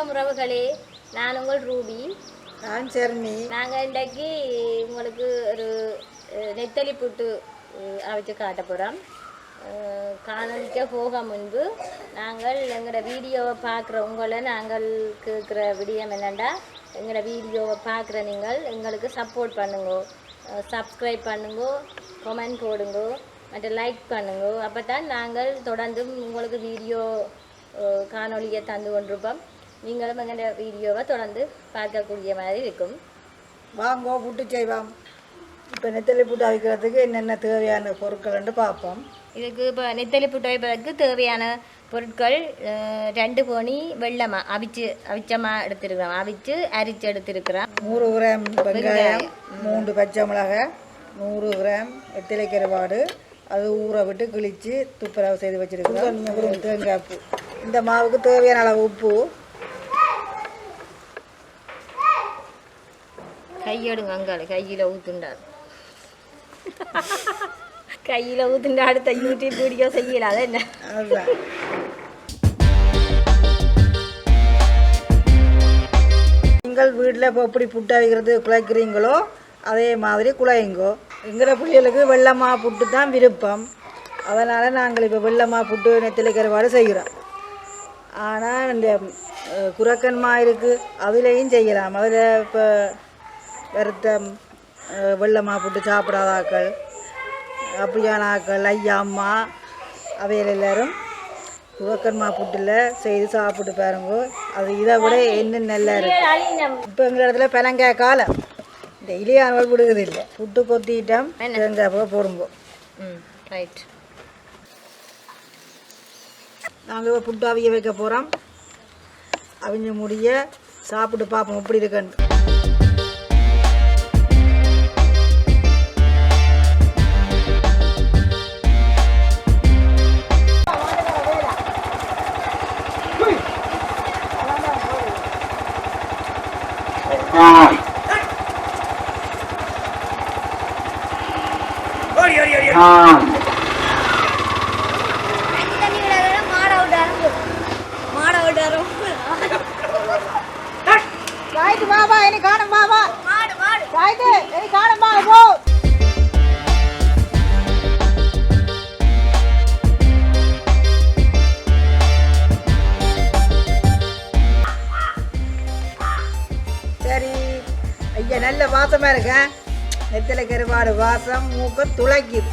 வணக்கம் உறவுகளே. நான் உங்கள் ரூபி. நான் சரணி நாங்கள் இன்றைக்கு உங்களுக்கு ஒரு நெத்தலி புட்டு அவிச்சு காட்ட போகிறோம் காணொலிக்க போக முன்பு நாங்கள் எங்களோட வீடியோவை பார்க்குற உங்களை நாங்கள் கேட்குற விடியம் என்னென்னா எங்களோட வீடியோவை பார்க்குற நீங்கள் எங்களுக்கு சப்போர்ட் பண்ணுங்க. சப்ஸ்கிரைப் பண்ணுங்க கமெண்ட் போடுங்க மற்றும் லைக் பண்ணுங்க. அப்போ தான் நாங்கள் தொடர்ந்து உங்களுக்கு வீடியோ அஹ், காணொளியை தந்து கொண்டிருப்போம். நீங்களும் எங்களோட வீடியோவை தொடர்ந்து பார்க்கக்கூடிய மாதிரி இருக்கும். வாங்கோ புட்டு செய்வோம். இப்போ நெத்தலி புட்டு அவிக்கிறதுக்கு என்னென்ன தேவையான பொருட்கள்னு பார்ப்போம். இதுக்கு இப்போ நெத்தலி புட்டு வைப்பதற்கு தேவையான பொருட்கள் ரெண்டு கோணி வெள்ளமா அவிச்சு அவிச்சமா எடுத்திருக்கிறோம். அவிச்சு அரிச்சு எடுத்திருக்கிறோம். நூறு கிராம் வெங்காயம் மூன்று பச்சை மிளகாய் நூறு கிராம் வெத்திலை கருவாடு. அது ஊற விட்டு கிழித்து துப்புரவு செய்து வச்சுருக்கிறோம். நீங்கள் தேங்காய் பூ. இந்த மாவுக்கு தேவையான அளவு உப்பு. கையெடுங்க அங்கால கையில் ஊத்துண்டார் கையில் ஊத்துண்டா அடுத்த யூடியூப் வீடியோ செய்யல அது என்ன? நீங்கள் வீட்டில் இப்போ எப்படி புட்டு அவிக்கிறது குழைக்கிறீங்களோ அதே மாதிரி குழையுங்கோ எங்கிற பிள்ளைகளுக்கு வெள்ளமாக புட்டு தான் விருப்பம். அதனால் நாங்கள் இப்போ வெள்ளமாக புட்டு நெத்திலிக்கிறவாறு செய்கிறோம் ஆனால் இந்த குரக்கன்மா இருக்குது அதுலேயும் செய்யலாம். அதில் இப்போ வறுத்த அஹ், வெள்ளமா புட்டு சாப்பிடாத ஆக்கள் அப்படியான ஆக்கள் ஐயா அம்மா அவையில் எல்லாரும் குரக்கன்மா புட்டில் செய்து சாப்பிட்டு பாருங்க. அது இதை விட என்ன நல்லா இருக்கு. இப்போ எங்கள் இடத்துல பெலங்காய் காலம் இந்த இலியானவள் விடுகிறது இல்லை. புட்டு கொத்திட்டோம். தேங்காய் பூ போடுங்க. ம் ரைட் நாங்கள் இப்போ புட்டு அவிய வைக்க போகிறோம் அவிஞ்ச முடிய சாப்பிட்டு பார்ப்போம். எப்படி இருக்குன்னு ராய்த்து பாபா இனி காணும் பாபா ராய்த்து இனி காணும் பாபா ஐயா நல்ல வாசமா இருக்க. நெத்தில கருவாடு வாசம் மூக்க துளைக்குது.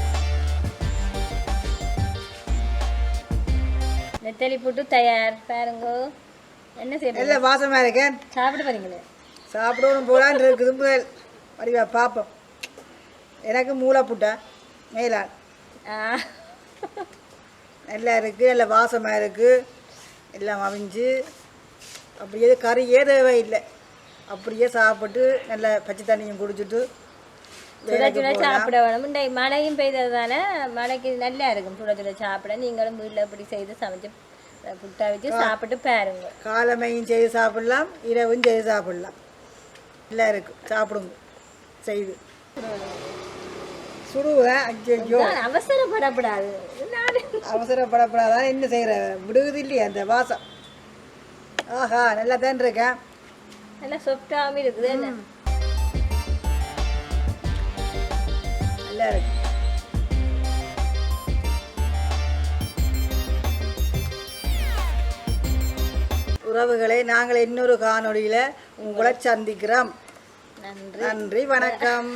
நெத்தலி புட்டு தயார். பாருங்க. என்ன செய்ய நல்ல வாசமா இருக்கேன் சாப்பிட போறீங்களே? சாப்பிடணும் போலான்னு இருக்குது முதல் வடிவா பார்ப்போம் எனக்கு மூளை புட்டா மேலான் ஆ. நல்லா இருக்குது நல்ல வாசமாக இருக்குது எல்லாம் அவிஞ்சு. அப்படியே கறியே தேவையில்லை அப்படியே சாப்பிட்டு நல்ல பச்சை தண்ணியும் குடிச்சிட்டு சுட சுட. சாப்பிட வேணும். மழையும் பெய்தது தானே மழைக்கு நல்லா இருக்கும். சுட சுட சாப்பிட. நீங்களும் வீட்டில் இப்படி செய்து சமைச்சு புட்டா வச்சு சாப்பிட்டு பாருங்க. காலமையும் செய்து சாப்பிடலாம் இரவும் செய்து சாப்பிடலாம். நல்லா இருக்கு. சாப்பிடுங்க. செய்து. சுடுவேன் ஐயோ நான் அவசரப்படப்படாதான் என்ன செய்கிற விடுவது இல்லையா அந்த வாசம். ஆஹா நல்லா தான் இருக்கேன். நல்லா சொப்டாகவும் இருக்குது என்ன நல்லா இருக்கு உறவுகளை நாங்கள் இன்னொரு காணொளியில் உங்களை சந்திக்கிறோம் நன்றி நன்றி வணக்கம்